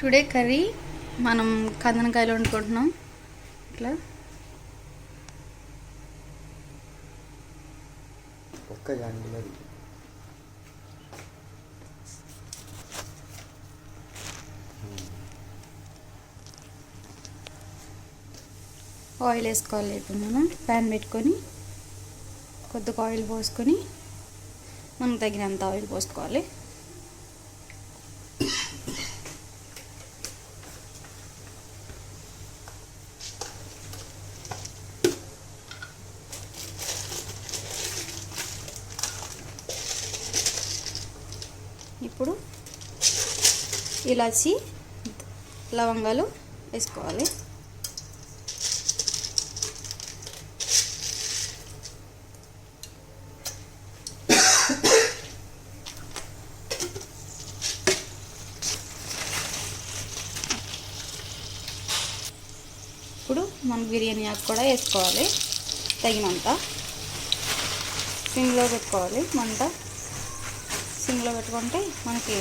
Today curry మనం కందనకాయలు వండుకుంటున్నాం. ఇట్లా. ఒక్క ఆయిల్ వేసుకోవాలి ఇప్పుడు మనం. ప్యాన్ పెట్టుకొని కొద్దిగా ఆయిల్ పోసుకొని మనం తగినంత ఆయిల్ పోసుకోవాలి. ఇప్పుడు ఇలాచి లవంగాలు వేసుకోవాలి. ఇప్పుడు మనం బిర్యానీ ఆకు కూడా వేసుకోవాలి. తగినంత. సిమ్లో పెట్టుకోవాలి. మంట సిమ్లో పెట్టుకుంటే మనకి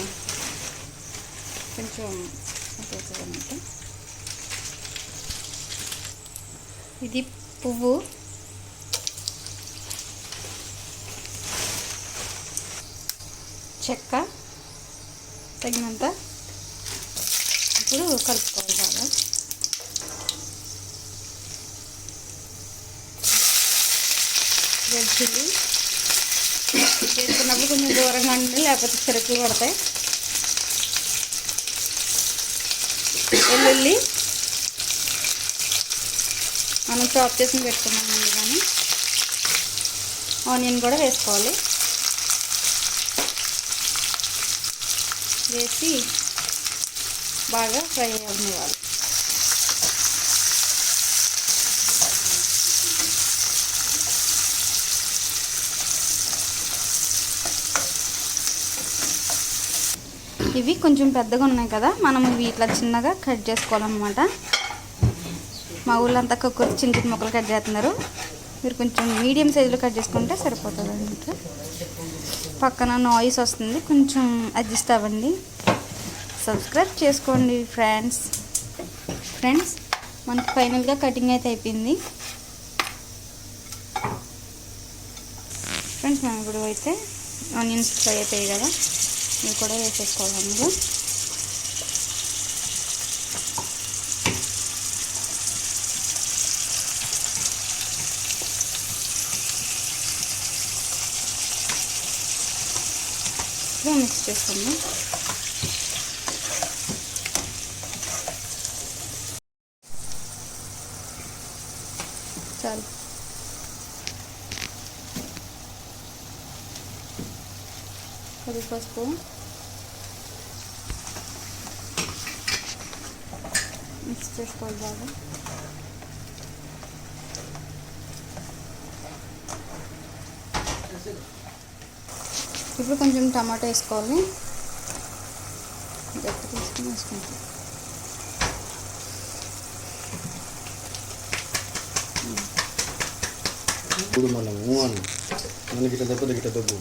కొంచెం అన్నమాట ఇది పువ్వు. చెక్క తగినంత ఇప్పుడు కలుపుకోవాలి బాగా. Red chilli. చేసుకున్నప్పుడు కొంచెం దూరంగా ఉండి లేకపోతే చెరుకులు పడతాయి వెల్లుల్లి మనం చాప్ చేసి పెట్టుకున్నాం కానీ ఆనియన్ కూడా వేసుకోవాలి. వేసి బాగా ఫ్రై అవ్వాలి. ఇవి కొంచెం పెద్దగా ఉన్నాయి కదా మనం ఇవి ఇట్లా చిన్నగా కట్ చేసుకోవాలన్నమాట. మా ఊళ్ళో అంతా కుక్కర్ చిన్న చిన్న ముక్కలు కట్ చేస్తున్నారు. మీరు కొంచెం మీడియం సైజులో కట్ చేసుకుంటే సరిపోతుంది అనమాట పక్కన నాయిస్ వస్తుంది కొంచెం అడ్జస్ట్ అవ్వండి. సబ్స్క్రైబ్ చేసుకోండి ఫ్రెండ్స్ ఫ్రెండ్స్ మనకి ఫైనల్గా కటింగ్ అయితే అయిపోయింది. ఫ్రెండ్స్ మనం ఇప్పుడు అయితే ఆనియన్స్ ఫ్రై అయిపోయాయి కదా. ఇవి కూడా వేసేసుకోవాలి అందులో. మిక్స్ చేసుకుందాం చాలు. కొద్ది పసుపు మిక్స్ చేసుకోవాలి బాగా. ఇప్పుడు కొంచెం టమాటా వేసుకోవాలి. గట్టి తీసుకుని వేసుకుంటాం. ఇప్పుడు మనము ఊ మనకి ఇట్లా దెబ్బ గిట్ట దెబ్బ.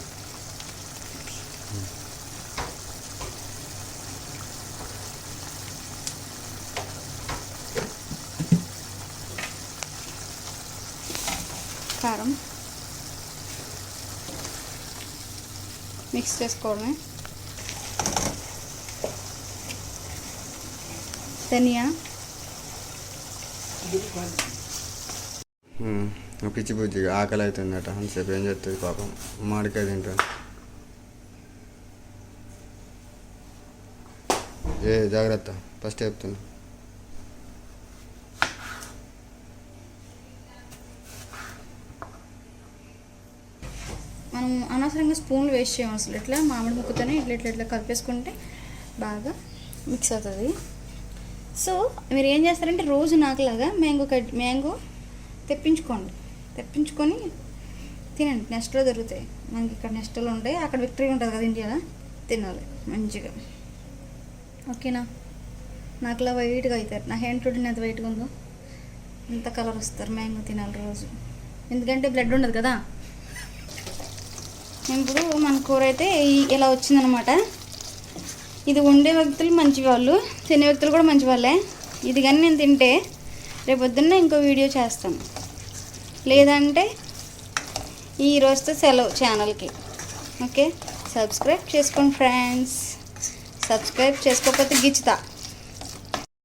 కారం మిక్స్ చేసుకోవడమే ధనియా పిచ్చి పుచ్చిగా ఆకలి అవుతుందట. అంతసేపు ఏం చేస్తుంది పాపం? మామిడికాయ తింటాను ఏ జాగ్రత్త. ఫస్ట్ చెప్తున్నా. మనం అనవసరంగా స్పూన్లు వేస్ట్ చేయం అసలు. ఇట్లా మామిడి ముక్కతోనే ఇట్లా ఇట్లా ఇట్లా కలిపేసుకుంటే బాగా మిక్స్ అవుతుంది. సో మీరు ఏం చేస్తారంటే రోజు నాకులాగా మ్యాంగో కట్ మ్యాంగో తెప్పించుకోండి. తెప్పించుకొని తినండి. నెస్ట్లో దొరుకుతాయి. మనకి ఇక్కడ నెస్ట్లో ఉంటాయి. అక్కడ విక్టరీ ఉంటుంది కదా ఇండియాలో. తినాలి మంచిగా. ఓకేనా? నాకు ఇలా వైట్గా అవుతారు. నా హ్యాండ్ చూడండి ఎంత వైట్గా ఉందో. ఇంత కలర్ వస్తారు. మ్యాంగో తినాలి రోజు. ఎందుకంటే బ్లడ్ ఉండదు కదా. ఇప్పుడు మన కూర అయితే ఇలా వచ్చిందనమాట. ఇది వండే వ్యక్తులు మంచి వాళ్ళు తినే వ్యక్తులు కూడా మంచి వాళ్ళే ఇది కానీ నేను తింటే రేపు పొద్దున్న ఇంకో వీడియో చేస్తాను లేదంటే ఈ రోజుతో సెలవు ఛానల్కి. ఓకే? సబ్స్క్రైబ్ చేసుకోండి ఫ్రెండ్స్. సబ్స్క్రైబ్ చేసుకోకపోతే గిచ్చుతా.